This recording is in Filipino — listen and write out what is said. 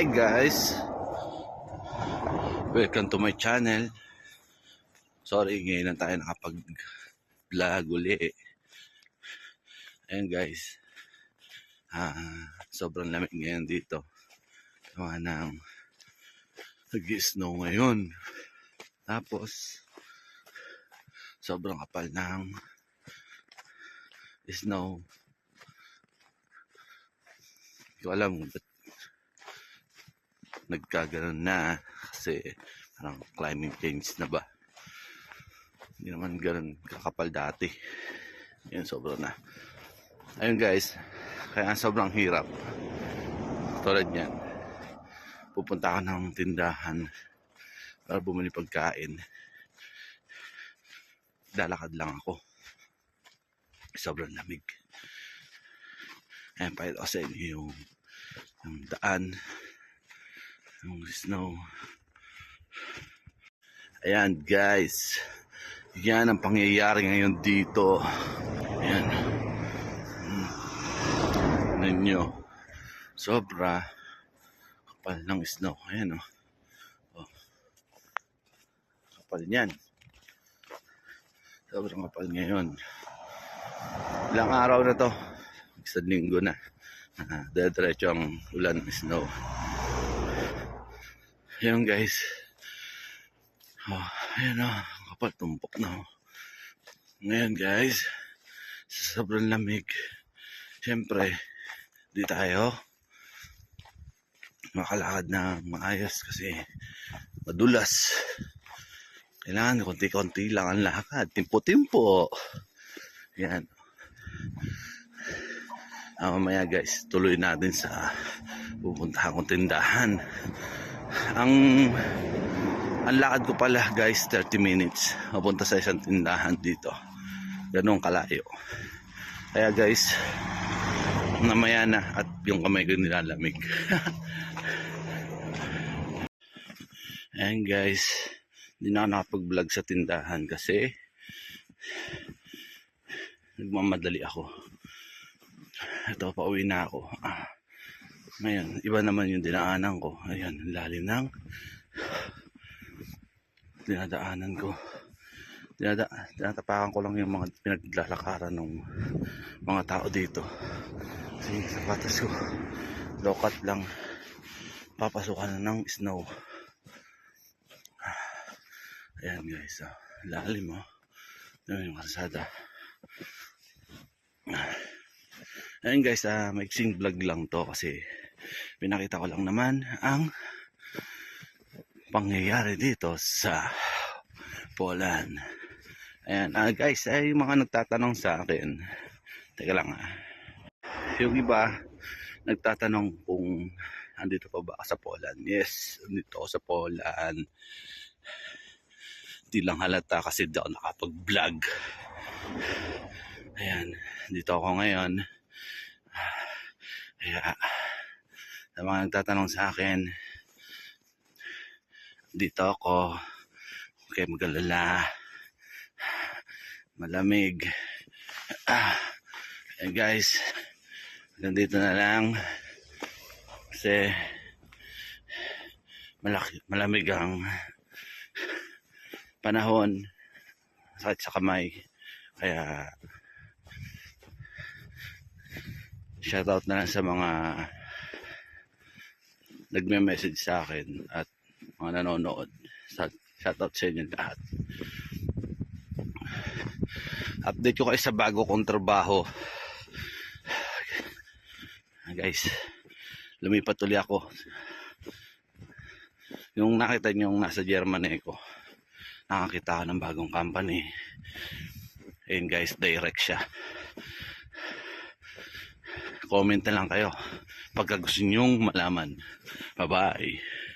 Hi guys! Welcome to my channel. Sorry, ngayon lang tayo nakapag-vlog uli. Ayan guys. Ah, sobrang lamig ngayon dito. Gawa ng nag-snow ngayon. Tapos, sobrang kapal ng snow. Hindi ko alam ba't nagkaganon na kasi parang climate change na ba? Hindi naman ganun kakapal dati. Yun sobra na. Ayun guys. Kaya sobrang hirap. Tulad yan pupunta ka ng tindahan para bumili pagkain. Lalakad lang ako. Sobrang lamig. Ayan pa ito sa inyo yung, yung daan yung snow. Ayan guys. Yan ang pangyayari ngayon dito. Ayan. Hmm. Ninyo. Sobra. Kapal ng snow. Ayan o. Oh. Kapal niyan. Sobrang kapal ngayon. Ilang araw na to. Isang linggo na. Uh, Diretso ang ulan ng snow. Ayan guys. Oh, ayan o. Kapal tumpok na. Oh. Ngayon guys. Sa sobrang lamig. Siyempre. Di tayo. Makalakad na maayos kasi madulas. Kailangan konti-konti lang ang lakad. Timpo-timpo. Yan. Ah, mamaya guys, tuloy natin sa pupuntahan kong tindahan ang ang lakad ko pala guys 30 minutes. Mapunta sa isang tindahan dito. Ganun kalayo. Kaya guys namaya na at yung kamay ko nilalamig. Ayan guys. Hindi na nakapag vlog sa tindahan kasi nagmamadali ako. Ito pa uwi na ako. Ah ngayon, iba naman yung dinaanan ko. Ayan, lalim ng dinadaanan ko. Dinada tinatapakan ko lang yung mga pinaglalakaran ng mga tao dito. Kasi sapatos ko, lokat lang. Papasukan na ng snow. Ayan guys, oh. lalim oh. Ayan yung kalsada. Ayan guys, uh, maiksing vlog lang to kasi pinakita ko lang naman ang pangyayari dito sa Poland. Ayan, uh, guys, ay yung mga nagtatanong sa akin. Teka lang ah. Yung iba, nagtatanong kung andito pa ba sa Poland. Yes, andito sa Poland. Di lang halata kasi di ako nakapag-vlog. Ayan, dito ako ngayon. Kaya, sa mga nagtatanong sa akin, dito ako, okay magalala, malamig. Ah, eh guys, nandito na lang kasi malaki, malamig ang panahon sakit sa kamay. Kaya, shoutout na lang sa mga nagme-message sa akin at mga nanonood. Shoutout sa inyo lahat. Update ko kayo sa bago kong trabaho. Guys, lumipat ulit ako. Yung nakita nyo yung nasa Germany ko, nakakita ko ng bagong company. Ayun guys, direct siya. Comment na lang kayo pagka gusto nyong malaman. Bye-bye.